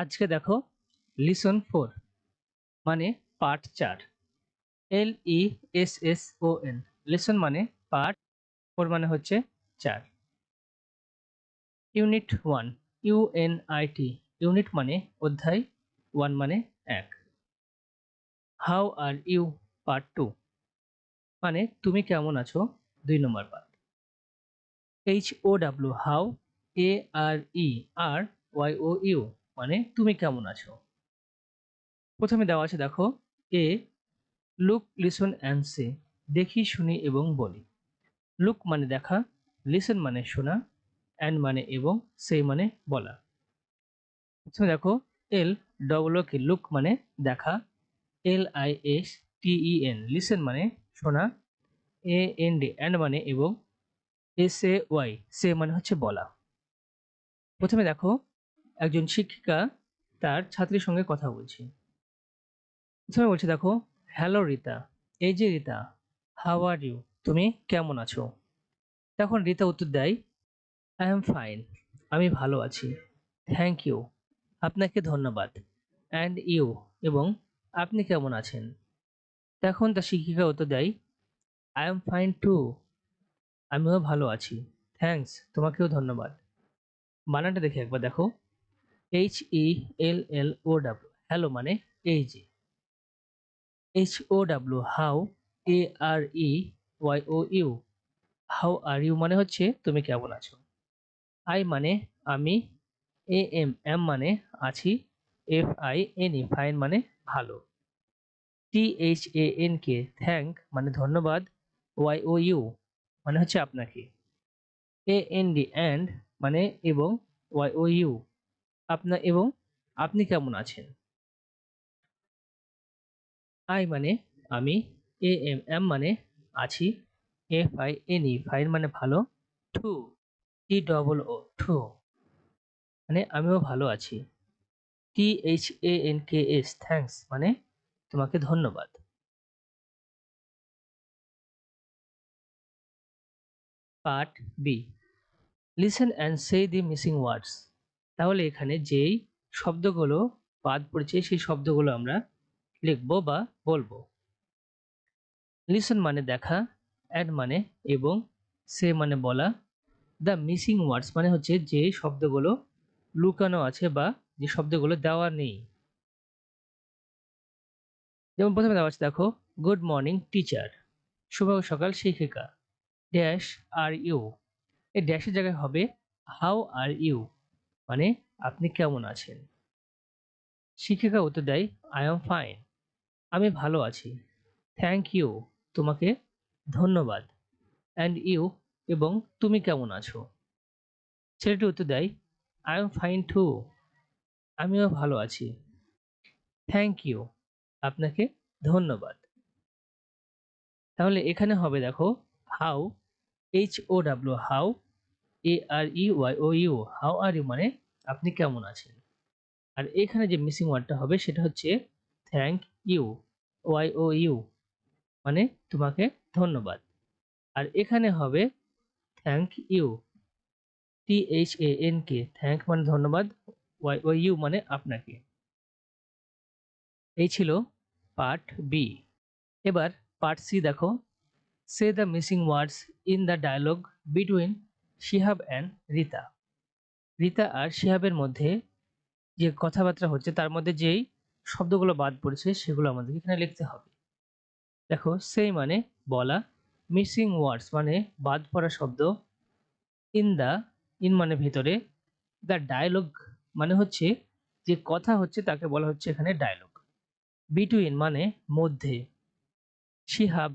আজকে দেখো lesson four মানে পার্ট চার L E S S O N lesson মানে পার্ট ফোর মানে হচ্ছে চার। Unit one U N I T unit মানে অধ্যায় ওয়ান মানে এক। How are you part two মানে তুমি কেমন আছো? দুই নম্বর part H O W how A R E are Y O U you তুমি কেমন আছো? প্রথমে দেওয়া আছে, দেখো A look listen and say দেখি, শুনি এবং বলি। লুক মানে দেখা লিসন মানে শোনা অ্যান্ড মানে এবং সে মানে বলা। প্রথমে দেখো এল ডবল কে লুক মানে দেখা L I S T N listen মানে শোনা এ এন ডি অ্যান্ড মানে এবং এস এ ওয়াই সে মানে হচ্ছে বলা। প্রথমে দেখো একজন শিক্ষিকা তার ছাত্রীর সঙ্গে কথা বলছে। প্রথমে বলছে, দেখো হ্যালো রিতা, এই যে রিতা হাউ আর ইউ তুমি কেমন আছো? তখন রিতা উত্তর দেয় আই এম ফাইন আমি ভালো আছি। থ্যাংক ইউ আপনাকে ধন্যবাদ। অ্যান্ড ইউ এবং আপনি কেমন আছেন? তখন তার শিক্ষিকা উত্তর দেয় আই এম ফাইন টু আমিও ভালো আছি। থ্যাঙ্কস তোমাকেও ধন্যবাদ। বানানটা দেখে একবার দেখো। H E L L O W hello মানে এই যে H O W how A R E Y O U how are you মানে হচ্ছে তুমি কেমন আছো? আই মানে আমি এ এম এম মানে আছি F I N E fine মানে ভালো। T H A N K thank মানে ধন্যবাদ ওয়াই ও ইউ মানে হচ্ছে আপনাকে। এ এন ডি অ্যান্ড মানে এবং ওয়াই ও ইউ আপনার এবং আপনি কেমন আছেন? আই মানে আমি এ এম এম মানে আছি F I N E fine মানে ভালো too T double O too মানে আমিও ভালো আছি। T H A N K S thanks মানে তোমাকে ধন্যবাদ। Part B listen and say the missing words তাহলে এখানে যেই শব্দগুলো বাদ পড়েছে, সেই শব্দগুলো আমরা লিখব বা বলব। লিসন মানে দেখা অ্যাড মানে এবং সে মানে বলা। দ্য মিসিং ওয়ার্ডস মানে হচ্ছে যে শব্দগুলো লুকানো আছে বা যে শব্দগুলো দেওয়া নেই। যেমন প্রথমে দেওয়া আছে, দেখো গুড মর্নিং টিচার শুভ সকাল, শিক্ষিকা। ড্যাশ আর ইউ এই ড্যাশের জায়গায় হবে হাউ আর ইউ মানে আপনি কেমন আছেন? শিক্ষিকা উত্তর দেয় আই এম ফাইন আমি ভালো আছি। থ্যাংক ইউ তোমাকে ধন্যবাদ। অ্যান্ড ইউ এবং তুমি কেমন আছো? ছেলেটি উত্তর দেয় আই এম ফাইন টু আমিও ভালো আছি। থ্যাংক ইউ আপনাকে ধন্যবাদ। তাহলে এখানে হবে, দেখো how H O W how A R E Y O U how are you মানে আপনি কেমন আছেন? আর এখানে যে মিসিং ওয়ার্ডটা হবে সেটা হচ্ছে thank you Y O U মানে তোমাকে ধন্যবাদ। আর এখানে হবে thank you T H A N K thank মানে ধন্যবাদ ওয়াই ও ইউ মানে আপনাকে। এই ছিল পার্ট বি এবার পার্ট সি দেখো। Say the missing words in the dialogue between Shihab and Rita. Rita আর শিহাবের মধ্যে যে কথাবার্তা হচ্ছে, তার মধ্যে যেই শব্দগুলো বাদ পড়েছে, সেগুলো আমাদেরকে এখানে লিখতে হবে। দেখো সেই মানে বলা মিসিং ওয়ার্ডস মানে বাদ পড়া শব্দ ইন দ্য ইন মানে ভেতরে দ্য ডায়লগ মানে হচ্ছে যে কথা হচ্ছে, তাকে বলা হচ্ছে এখানে ডায়লগ বিটুইন মানে মধ্যে, শিহাব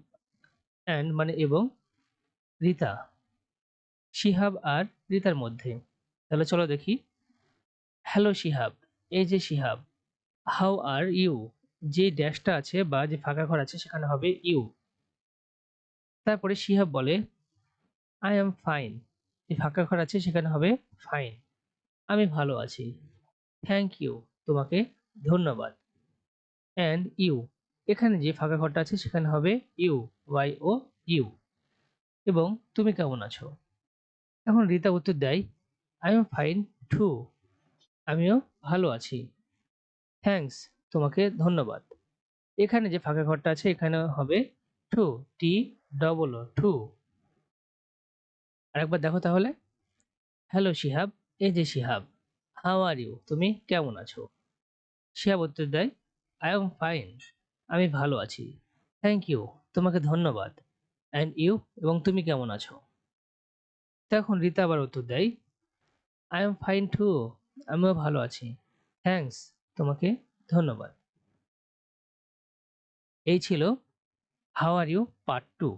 অ্যান্ড মানে এবং রিতা। শিহাব আর রিতার মধ্যে। তাহলে চলো দেখি। হ্যালো শিহাব, এই যে শিহাব, হাউ আর ইউ? যে ড্যাশটা আছে বা যে ফাঁকা ঘর আছে সেখানে হবে ইউ। তারপরে শিহাব বলে, আই এম ফাইন। যে ফাঁকা ঘর আছে সেখানে হবে ফাইন। আমি ভালো আছি। থ্যাংক ইউ, তোমাকে ধন্যবাদ। অ্যান্ড ইউ, এখানে যে ফাঁকা ঘরটা আছে সেখানে হবে ইউ, ওয়াই ও ইউ। এবং তুমি কেমন আছো? এখন রিতা উত্তর দেয় আই এম ফাইন টু আমিও ভালো আছি। থ্যাঙ্কস তোমাকে ধন্যবাদ। এখানে যে ফাঁকা ঘরটা আছে, এখানে হবে too T double O too আরেকবার দেখো তাহলে। হ্যালো শিহাব এই যে শিহাব হাউ আর ইউ তুমি কেমন আছো? শিহাব উত্তর দেয় আই এম ফাইন আমি ভালো আছি। থ্যাংক ইউ তোমাকে ধন্যবাদ। অ্যান্ড ইউ এবং তুমি কেমন আছো? তখন রীতা আবার উত্তর দেয় আই এম ফাইন টু আমিও ভালো আছি। থ্যাংকস তোমাকে ধন্যবাদ। এই ছিল how are you part two